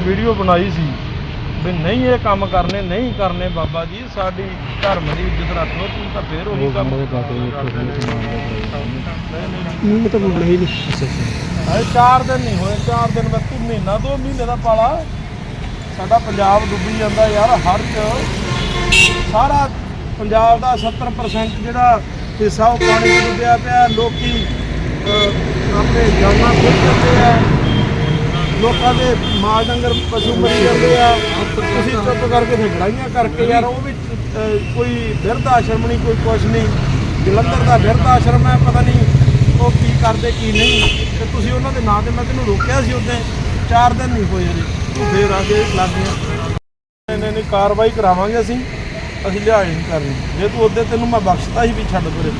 Video ਬਣਾਈ ਸੀ ਵੀ ਨਹੀਂ ਇਹ ਕੰਮ ਕਰਨੇ ਨਹੀਂ ਕਰਨੇ ਬਾਬਾ ਜੀ ਸਾਡੀ ਧਰਮ ਦੀ ਇੱਜ਼ਤ ਰੱਖੋ ਤੂੰ ਤਾਂ ਫੇਰ ਉਹੀ ਕੰਮ ਚਾਰ ਦਿਨ ਨਹੀਂ ਹੋਏ ਚਾਰ ਦਿਨ ਬਾਅਦ ਤੂੰ ਮਹੀਨਾ ਦੋ ਮਹੀਨੇ ਦਾ ਪਾਲਾ। ਸਾਡਾ ਪੰਜਾਬ ਡੁੱਬੀ ਜਾਂਦਾ ਯਾਰ ਹਰ ਚ। ਸਾਰਾ ਪੰਜਾਬ ਦਾ 70% ਜਿਹੜਾ ਹਿੱਸਾ ਉਹ ਪਾਣੀ ਡੁੱਬਿਆ ਪਿਆ, ਲੋਕੀ ਆਪਣੇ ਜਾਨਾਂ ਖੁੱਲ ਜਾਂਦੇ ਆ। ਲੋਕਾਂ ਦੇ ਮਾਲ ਡੰਗਰ, ਪਸ਼ੂ ਮਰੀ ਜਾਂਦੇ ਆ। ਤੁਸੀਂ ਚੁੱਪ ਕਰਕੇ ਤੇ ਲੜਾਈਆਂ ਕਰਕੇ ਯਾਰ, ਉਹ ਵੀ ਕੋਈ ਬਿਰਧ ਆਸ਼ਰਮ ਨਹੀਂ, ਕੋਈ ਕੁਛ ਨਹੀਂ। ਜਲੰਧਰ ਦਾ ਬਿਰਧ ਆਸ਼ਰਮ ਹੈ, ਪਤਾ ਨਹੀਂ ਉਹ ਕੀ ਕਰਦੇ, ਕੀ ਨਹੀਂ। ਤੇ ਤੁਸੀਂ ਉਹਨਾਂ ਦੇ ਨਾਂ ਤੇ ਮੈਂ ਤੈਨੂੰ ਰੋਕਿਆ ਸੀ ਉਦੋਂ ਚਾਰ ਦਿਨ ਨਹੀਂ ਹੋਏ ਹਜੇ। ਤੂੰ ਫੇਰ ਆ ਕੇ ਲੱਗ ਗਿਆ। ਨਹੀਂ, ਕਾਰਵਾਈ ਕਰਾਵਾਂਗੇ ਅਸੀਂ। ਅਸੀਂ ਲਿਹਾਜ਼ ਨਹੀਂ ਕਰਨੀ ਜੇ ਤੂੰ ਉਹਦੇ ਤੈਨੂੰ ਮੈਂ ਬਖਸ਼ਤਾ ਸੀ ਵੀ ਛੱਡ ਪਰੇ।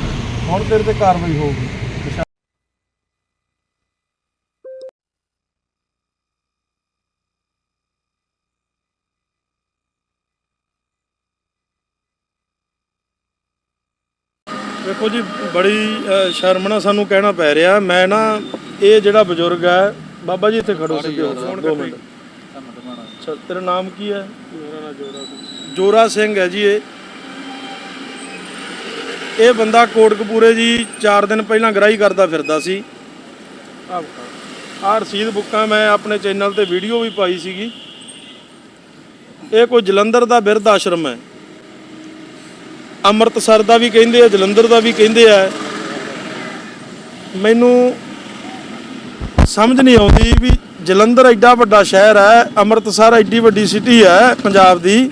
ਹੁਣ ਤੇਰੇ ਤੇ ਕਾਰਵਾਈ ਹੋਊਗੀ। ਵੇਖੋ ਜੀ ਬੜੀ ਸ਼ਰਮ ਨਾਲ ਸਾਨੂੰ ਕਹਿਣਾ ਪੈ ਰਿਹਾ। ਮੈਂ ਨਾ ਇਹ ਜਿਹੜਾ ਬਜ਼ੁਰਗ ਹੈ ਬਾਬਾ ਜੀ ਇੱਥੇ ਖੜੋ ਸੀ ਦੋ ਮਿੰਟ। ਅੱਛਾ ਤੇਰਾ ਨਾਮ ਕੀ ਹੈ? ਮੇਰਾ ਨਾਮ ਜੋਰਾ ਸਿੰਘ। ਜੋਰਾ ਸਿੰਘ ਹੈ ਜੀ ਇਹ। ਇਹ ਬੰਦਾ ਕੋਟਕਪੂਰੇ ਜੀ 4 ਦਿਨ ਪਹਿਲਾਂ ਗ੍ਰਾਈ ਕਰਦਾ ਫਿਰਦਾ ਸੀ। ਆਹ ਰਸੀਦ ਬੁੱਕਾਂ ਮੈਂ ਆਪਣੇ ਚੈਨਲ ਤੇ ਵੀਡੀਓ ਵੀ ਪਾਈ ਸੀਗੀ। ਇਹ ਕੋਈ ਜਲੰਧਰ ਦਾ ਬਿਰਧ ਆਸ਼ਰਮ ਹੈ। ਅੰਮ੍ਰਿਤਸਰ ਦਾ ਵੀ ਕਹਿੰਦੇ ਆ, ਜਲੰਧਰ ਦਾ ਵੀ ਕਹਿੰਦੇ ਆ। ਮੈਨੂੰ ਸਮਝ ਨਹੀਂ ਆਉਂਦੀ ਵੀ ਜਲੰਧਰ ਐਡਾ ਵੱਡਾ ਸ਼ਹਿਰ ਹੈ, ਅੰਮ੍ਰਿਤਸਰ ਐਡੀ ਵੱਡੀ ਸਿਟੀ ਹੈ ਪੰਜਾਬ ਦੀ।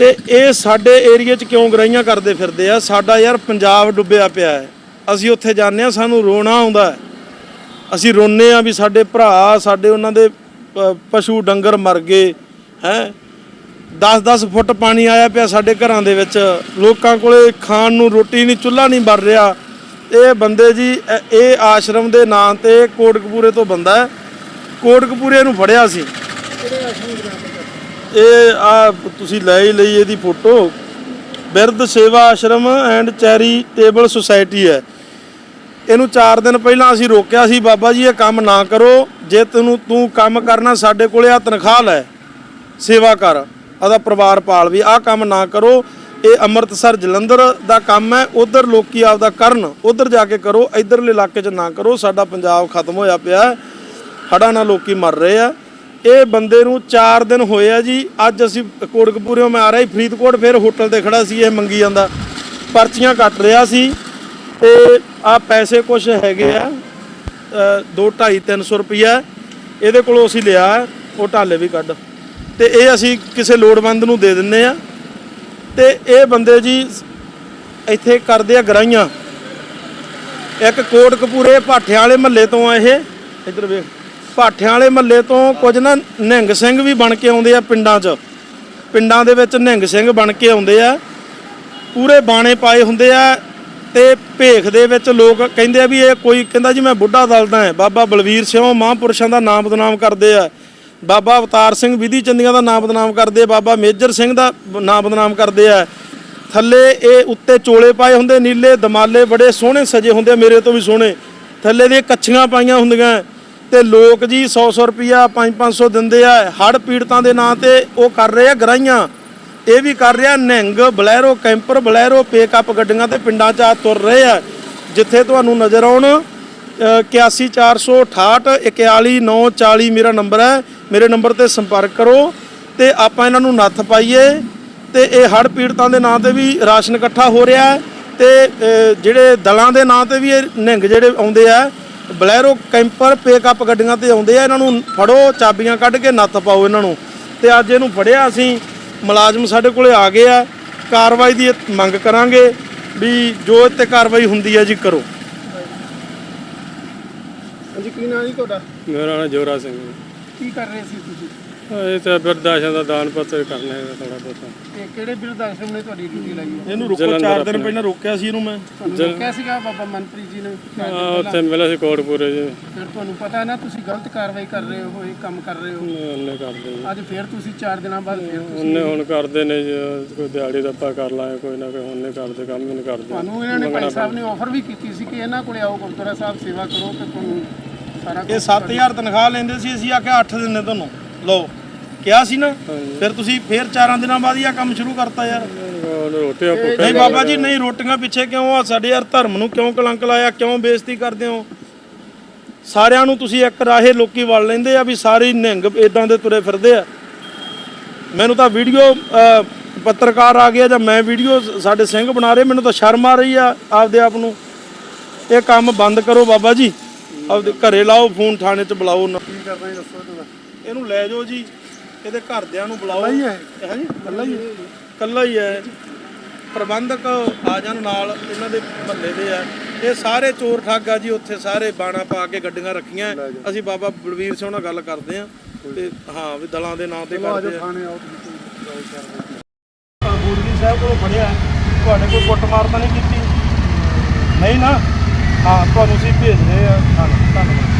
ਤੇ ਇਹ ਸਾਡੇ ਏਰੀਆ 'ਚ ਕਿਉਂ ਗਰਾਈਆਂ ਕਰਦੇ ਫਿਰਦੇ ਆ? ਸਾਡਾ ਯਾਰ ਪੰਜਾਬ ਡੁੱਬਿਆ ਪਿਆ ਹੈ। ਅਸੀਂ ਉੱਥੇ ਜਾਂਦੇ ਆ ਸਾਨੂੰ ਰੋਣਾ ਆਉਂਦਾ ਅਸੀਂ ਰੋਨੇ ਆ ਵੀ ਸਾਡੇ ਭਰਾ, ਸਾਡੇ ਉਹਨਾਂ ਦੇ ਪਸ਼ੂ ਡੰਗਰ ਮਰ ਗਏ, ਹੈ। 10-10 ਫੁੱਟ ਪਾਣੀ ਆਇਆ ਪਿਆ ਸਾਡੇ ਘਰਾਂ ਦੇ ਵਿੱਚ। ਲੋਕਾਂ ਕੋਲੇ ਖਾਣ ਨੂੰ ਰੋਟੀ ਨਹੀਂ, ਚੁੱਲ੍ਹਾ ਨਹੀਂ ਬਣ ਰਿਹਾ। ਇਹ ਬੰਦੇ ਜੀ ਇਹ- ਇਹ ਆਸ਼ਰਮ ਦੇ ਨਾਂ ਤੇ ਕੋਟਕਪੂਰੇ ਤੋਂ ਬੰਦਾ ਹੈ। ਕੋਟਕਪੂਰੇ ਨੂੰ ਫੜਿਆ ਸੀ। ਇਹ ਆ ਤੁਸੀਂ ਲੈ ਹੀ ਲਈ ਇਹਦੀ ਫੋਟੋ। ਬਿਰਧ ਸੇਵਾ ਆਸ਼ਰਮ ਐਂਡ ਚੈਰੀਟੇਬਲ ਸੁਸਾਇਟੀ ਹੈ। ਇਹਨੂੰ 4 ਦਿਨ ਪਹਿਲਾਂ ਅਸੀਂ ਰੋਕਿਆ ਸੀ, ਬਾਬਾ ਜੀ ਇਹ ਕੰਮ ਨਾ ਕਰੋ, ਜੇ ਤੈਨੂੰ ਤੂੰ ਕੰਮ ਕਰਨਾ ਸਾਡੇ ਕੋਲੇ ਆ, ਤਨਖਾਹ ਲੈ, ਸੇਵਾ ਕਰ ਆਦਾ ਪਰਿਵਾਰ ਪਾਲ ਵੀ, ਆਹ ਕੰਮ ਨਾ ਕਰੋ। ਇਹ ਅੰਮ੍ਰਿਤਸਰ ਜਲੰਧਰ ਦਾ ਕੰਮ ਹੈ, ਉਧਰ ਲੋਕੀ ਆਪਦਾ ਕਰਨ, ਉਧਰ ਜਾ ਕੇ ਕਰੋ, ਇਧਰਲੇ ਇਲਾਕੇ 'ਚ ਨਾ ਕਰੋ, ਸਾਡਾ ਪੰਜਾਬ ਖਤਮ ਹੋਇਆ ਪਿਆ ਹੈ। ਹੜ੍ਹਾਂ ਨਾਲ ਲੋਕੀ ਮਰ ਰਹੇ ਆ। ਇਹ ਬੰਦੇ ਨੂੰ 4 ਦਿਨ ਹੋਏ ਆ ਜੀ, ਅੱਜ ਅਸੀਂ ਕੋਟਕਪੂਰਿਓਂ ਮੈਂ ਆ ਰਿਹਾ ਸੀ ਫਰੀਦਕੋਟ, ਫਿਰ ਹੋਟਲ ਤੇ ਖੜਾ ਸੀ, ਇਹ ਮੰਗੀ ਜਾਂਦਾ। ਪਰਚੀਆਂ ਕੱਟ ਰਿਹਾ ਸੀ ਤੇ ਆ ਪੈਸੇ ਕੁਝ ਹੈਗੇ ਆ 2 2.5 300 ਰੁਪਈਆ, ਇਹਦੇ ਕੋਲੋਂ ਅਸੀਂ ਲਿਆ, ਉਹ ਢਾਲੇ ਵੀ ਕੱਢ। ਤੇ ਇਹ ਅਸੀਂ ਕਿਸੇ ਲੋੜਵੰਦ ਨੂੰ ਦੇ ਦਿੰਨੇ ਆ। ਤੇ ਇਹ ਬੰਦੇ ਜੀ ਇੱਥੇ ਕਰਦੇ ਆ ਗਰਾਈਆਂ। ਇੱਕ ਕੋਟਕਪੂਰੇ ਭਾਠਿਆਂ ਵਾਲੇ ਮਹੱਲੇ ਤੋਂ ਆ ਇਹ। ਇੱਧਰ ਵੇਖ। ਭਾਠਿਆਂ ਵਾਲੇ ਮਹੱਲੇ ਤੋਂ ਕੁਝ ਨਾ ਨਿਹੰਗ ਸਿੰਘ ਵੀ ਬਣ ਕੇ ਆਉਂਦੇ ਆ ਪਿੰਡਾਂ 'ਚ। ਪਿੰਡਾਂ ਦੇ ਵਿੱਚ ਨਿਹੰਗ ਸਿੰਘ ਬਣ ਕੇ ਆਉਂਦੇ ਆ। ਪੂਰੇ ਬਾਣੇ ਪਾਏ ਹੁੰਦੇ ਆ ਤੇ ਭੇਖ ਦੇ ਵਿੱਚ ਲੋਕ ਕਹਿੰਦੇ ਆ ਵੀ ਇਹ ਕੋਈ ਕਹਿੰਦਾ ਜੀ ਮੈਂ ਬੁੱਢਾ ਦਲਦਾ ਹੈ, ਬਾਬਾ ਬਲਵੀਰ ਸਿੰਘ ਮਹਾਂਪੁਰਸ਼ਾਂ ਦਾ ਨਾਮ ਬਦਨਾਮ ਕਰਦੇ ਆ। ਬਾਬਾ ਅਵਤਾਰ ਸਿੰਘ ਵਿਧੀ ਚੰਦੀਆਂ ਦਾ ਨਾਮ ਬਦਨਾਮ ਕਰਦੇ ਬਾਬਾ ਮੇਜਰ ਸਿੰਘ ਦਾ ਨਾਮ ਬਦਨਾਮ ਕਰਦੇ ਆ। ਥੱਲੇ ਇਹ ਉੱਤੇ ਚੋਲੇ ਪਾਏ ਹੁੰਦੇ, ਨੀਲੇ ਦਮਾਲੇ ਬੜੇ ਸੋਹਣੇ ਸਜੇ ਹੁੰਦੇ ਆ, ਮੇਰੇ ਤੋਂ ਵੀ ਸੋਹਣੇ। ਥੱਲੇ ਦੀਆਂ ਕੱਛੀਆਂ ਪਾਈਆਂ ਹੁੰਦੀਆਂ। ਤੇ ਲੋਕ ਜੀ 100 100 ਰੁਪਿਆ 5 500 ਦਿੰਦੇ ਆ। ਹੜ ਪੀੜਤਾਂ ਦੇ ਨਾਂ ਤੇ ਉਹ ਕਰ ਰਹੇ ਆ ਗਰਾਈਆਂ। ਇਹ ਵੀ ਕਰ ਰਿਹਾ Nihang Bolero camper Bolero pickup ਗੱਡੀਆਂ ਤੇ ਪਿੰਡਾਂ 'ਚ ਆ ਤੁਰ ਰਹੇ ਆ। ਜਿੱਥੇ ਤੁਹਾਨੂੰ ਨਜ਼ਰ ਆਉਣ ਅ, 81468 41940 ਮੇਰਾ ਨੰਬਰ ਹੈ। ਮੇਰੇ ਨੰਬਰ ਤੇ ਸੰਪਰਕ ਕਰੋ ਤੇ ਆਪਾਂ ਇਹਨਾਂ ਨੂੰ ਨੱਥ ਪਾਈਏ ਤੇ ਇਹ ਹੜ ਪੀੜਤਾਂ ਦੇ ਨਾਂ ਤੇ ਵੀ ਰਾਸ਼ਨ ਇਕੱਠਾ ਹੋ ਰਿਹਾ ਹੈ ਤੇ ਜਿਹੜੇ ਦਲਾਂ ਦੇ ਨਾਂ ਤੇ ਵੀ ਇਹ ਨਿਹੰਗ ਜਿਹੜੇ ਆਉਂਦੇ ਆ ਬਲੈਰੋ ਕੈਂਪਰ ਪੇਕਅਪ ਗੱਡੀਆਂ ਤੇ ਆਉਂਦੇ ਆ ਇਹਨਾਂ ਨੂੰ ਫੜੋ ਚਾਬੀਆਂ ਕੱਢ ਕੇ ਨੱਥ ਪਾਓ ਇਹਨਾਂ ਨੂੰ। ਤੇ ਅੱਜ ਇਹਨੂੰ ਫੜਿਆ ਅਸੀਂ ਮੁਲਾਜ਼ਮ ਸਾਡੇ ਕੋਲੇ ਆ ਗਏ ਆ ਕਾਰਵਾਈ ਦੀ ਮੰਗ ਕਰਾਂਗੇ ਵੀ ਜੋ ਤੇ ਕਾਰਵਾਈ ਹੁੰਦੀ ਹੈ ਜੀ ਕਰੋ। ਹਾਂਜੀ ਕੀ ਨਾਂ ਜੀ ਤੁਹਾਡਾ? ਮੇਰਾ ਨਾਮ ਜੋਰਾ ਸਿੰਘ। ਕੀ ਕਰ ਰਹੇ ਸੀ ਤੁਸੀਂ? ਇਹ ਤਾਂ ਬਿਰਦਾਸ਼ਾਂ ਦਾ ਦਾਨ ਪੱਤਰ ਕਰਨਾ ਹੈ ਥੋੜਾ ਬਹੁਤਾ। ਤੇ ਕਿਹੜੇ ਬਿਰਧ ਆਸ਼ਰਮ ਨੇ ਤੁਹਾਡੀ ਡਿਊਟੀ ਲਾਈ ਹੈ? ਇਹਨੂੰ ਰੁਕੋ 4 ਦਿਨ ਪਹਿਲਾਂ ਰੋਕਿਆ ਸੀ ਇਹਨੂੰ ਮੈਂ। ਤੁਹਾਨੂੰ ਰੋਕਿਆ ਸੀਗਾ ਬਾਬਾ ਮਨਪ੍ਰੀਤ ਜੀ ਨੇ? ਆ ਉੱਥੇ ਮਿਲਿਆ ਸੀ ਕੋਟਪੂਰੇ ਜੀ। ਫਿਰ ਤੁਹਾਨੂੰ ਪਤਾ ਨਾ ਤੁਸੀਂ ਗਲਤ ਕਾਰਵਾਈ ਕਰ ਰਹੇ ਹੋ ਇਹ ਕੰਮ ਕਰ ਰਹੇ ਹੋ। ਉਹਨੇ ਕਰਦੇ ਜੀ। ਅੱਜ ਫਿਰ ਤੁਸੀਂ 4 ਦਿਨਾਂ ਬਾਅਦ ਫਿਰ ਤੁਸੀਂ ਉਹਨੇ ਹੁਣ ਕਰਦੇ ਨੇ ਜੀ ਕੋਈ ਦਿਹਾੜੀ ਦਾ ਆਪਾਂ ਕਰ ਲਾਂਗੇ ਕੋਈ ਨਾ ਕੋਈ ਉਹਨੇ ਕਰਦੇ ਕੰਮ ਹੀ ਨਹੀਂ ਕਰਦੇ। ਤੁਹਾਨੂੰ ਇਹਨਾਂ ਨੇ ਭਾਈ ਸਾਹਿਬ ਨੇ ਆਫਰ ਵੀ ਕੀਤੀ ਸੀ ਕਿ ਇਹਨਾਂ ਕੋਲੇ ਆਓ ਗੁਰਦੁਆਰਾ ਸਾਹਿਬ ਸੇਵਾ ਕਰੋ ਤੇ ਤੁਹਾਨੂੰ ਸਾਰਾ ਇਹ 7000 ਤਨਖਾਹ ਲੈਂਦੇ ਸੀ ਅਸੀਂ ਆਖਿਆ 8 ਦਿਨੇ ਤੁਹਾਨੂੰ। ਲਓ। ਕਿਹਾ ਸੀ ਨਾ, ਫਿਰ ਤੁਸੀਂ ਫਿਰ ਚਾਰਾਂ ਦਿਨਾਂ ਬਾਅਦ ਹੀ ਆ ਕੰਮ ਸ਼ੁਰੂ ਕਰਤਾ ਯਾਰ। ਰੋਟੀਆਂ ਭੁੱਖੇ ਨਹੀਂ ਬਾਬਾ ਜੀ, ਨਹੀਂ, ਰੋਟੀਆਂ ਪਿੱਛੇ ਕਿਉਂ ਆ? ਸਾਡੇ ਯਾਰ ਧਰਮ ਨੂੰ ਕਿਉਂ ਕਲੰਕ ਲਾਇਆ? ਕਿਉਂ ਬੇਇੱਜ਼ਤੀ ਕਰਦੇ ਹੋ? ਸਾਰਿਆਂ ਨੂੰ ਤੁਸੀਂ ਇੱਕ ਰਾਹੇ ਲੋਕੀ ਵੜ ਲੈਂਦੇ ਆ ਵੀ ਸਾਰੇ ਨਿਹੰਗ ਇਦਾਂ ਦੇ ਤੁਰੇ ਫਿਰਦੇ ਆ। ਮੈਨੂੰ ਤਾਂ ਵੀਡੀਓ ਪੱਤਰਕਾਰ ਆ ਗਿਆ ਜਾਂ ਮੈਂ ਵੀਡੀਓ ਸਾਡੇ ਸਿੰਘ ਬਣਾ ਰਹੇ, ਮੈਨੂੰ ਤਾਂ ਸ਼ਰਮ ਆ ਰਹੀ ਆ ਆਪਦੇ ਆਪ ਨੂੰ। ਇਹ ਕੰਮ ਬੰਦ ਕਰੋ ਬਾਬਾ ਜੀ। ਆਪਦੇ ਘਰੇ ਲਾਓ, ਫੋਨ ਥਾਣੇ 'ਚ ਬੁਲਾਓ ਕੀ ਕਰਨਾ ਦੱਸੋ ਇਹਨੂੰ ਲੈ ਜਾਓ ਜੀ। ਇਹਦੇ ਘਰਦਿਆਂ ਨੂੰ ਬੁਲਾਓ। ਹੀ ਹੈ? ਹੈ ਜੀ? ਕੱਲਾ ਹੀ ਹੈ। ਕੱਲਾ ਹੀ ਹੈ। ਪ੍ਰਬੰਧਕ ਆ ਜਾਣ ਨਾਲ ਇਹਨਾਂ ਦੇ ਮਹੱਲੇ ਦੇ ਆ। ਇਹ ਸਾਰੇ ਚੋਰ ਠੱਗ ਆ ਜੀ ਉੱਥੇ ਸਾਰੇ ਬਾਣਾ ਪਾ ਕੇ ਗੱਡੀਆਂ ਰੱਖੀਆਂ। ਅਸੀਂ ਬਾਬਾ ਬਲਵੀਰ ਸਿੰਘ ਨਾਲ ਗੱਲ ਕਰਦੇ ਆ ਤੇ ਹਾਂ ਵੀ ਦਲਾਂ ਦੇ ਨਾਂ ਤੇ ਕਰਦੇ ਆ। ਸਾਹਿਬ ਕੋਲੋਂ ਫੜਿਆ। ਤੁਹਾਡੇ ਕੋਈ ਕੁੱਟਮਾਰ ਤਾਂ ਨਹੀਂ ਕੀਤੀ? ਨਹੀਂ ਨਾ? ਹਾਂ ਤੁਹਾਨੂੰ ਅਸੀਂ ਭੇਜ ਰਹੇ ਆ ਧੰਨ- ਧੰਨਵਾਦ।